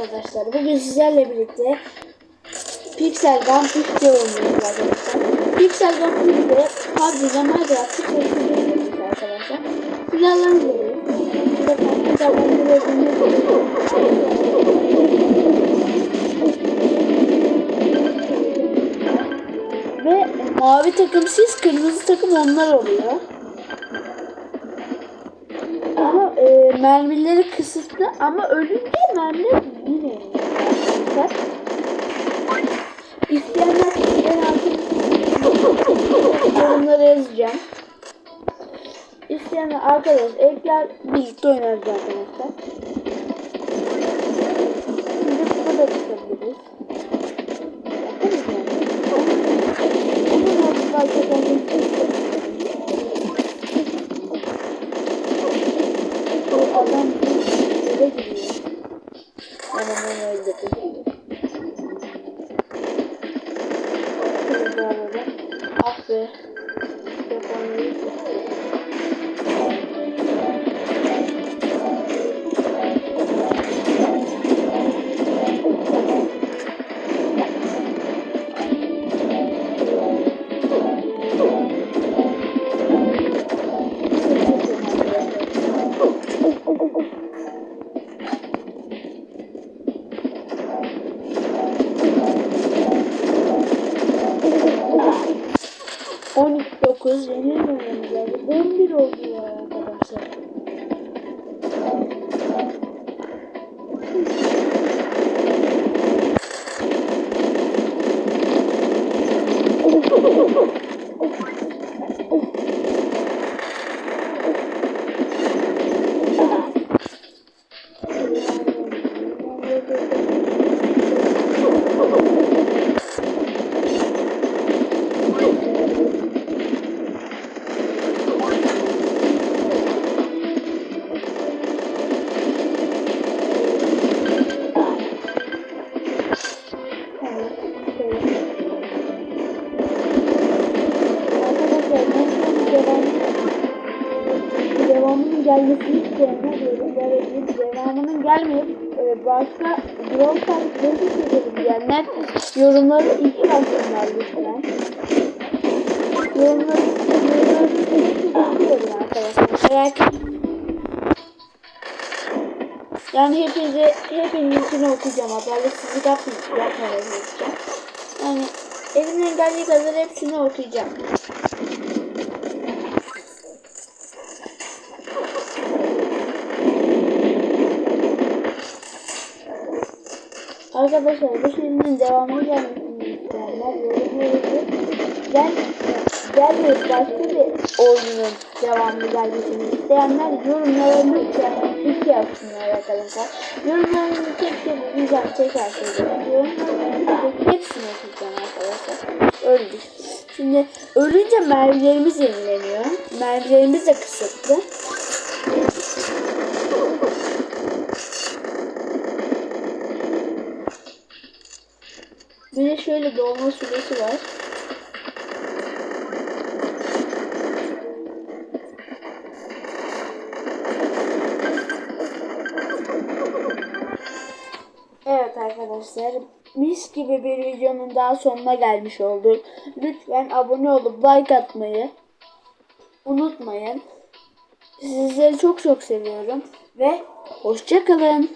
arkadaşlar. Bugün sizlerle birlikte Pixel Gun 3 oynuyoruz arkadaşlar. Pixel Gun 3'de PUBG'de Minecraft'ı çalıştırıyoruz arkadaşlar. Silahlarını görüyoruz. Farklı silahlarını Ve mavi takım siz, kırmızı takım onlar oluyor. Ama e, mermileri kısıtlı ama ölünce mermiler yine iniyor arkadaşlar. İsteyenler ben artık yorumlara yazacağım. İsteyenler arkadaş ekler birlikte oynarız arkadaşlar. Şimdi burada da çıkabiliriz. Adam eve giriyor. Ben. Thank you. 9 yeni olmamız 11 oldu ya arkadaşlar. Gelmesini isteyenler yorumlara devamının gelmeyip e, başka Brawl Stars bölüm çekelim diyenler yorumları iki yazsınlar lütfen. Yorumları yorumları arkadaşlar. Merak. Yani hepinize hepinizinkini okuyacağım. Adaletsizlik yapmayacağım. Yani elimden geldiği kadar hepsini okuyacağım. Arkadaşlar bu filmin devamı gelmesini isteyenler yorumları gel gelmeyip başka bir oyunun devamı gelmesini isteyenler yorumlara lütfen iki yapsınlar arkadaşlar. Yorumlarını okuyacağım tekrar söylüyorum. Yorumlarını hepsini okuyacağım arkadaşlar. Öldük. Şimdi ölünce mermilerimiz yenileniyor. Mermilerimiz de kısıtlı. Bir de şöyle dolma süresi var. Evet arkadaşlar mis gibi bir videonun daha sonuna gelmiş olduk. Lütfen abone olup like atmayı unutmayın. Sizleri çok çok seviyorum ve hoşçakalın.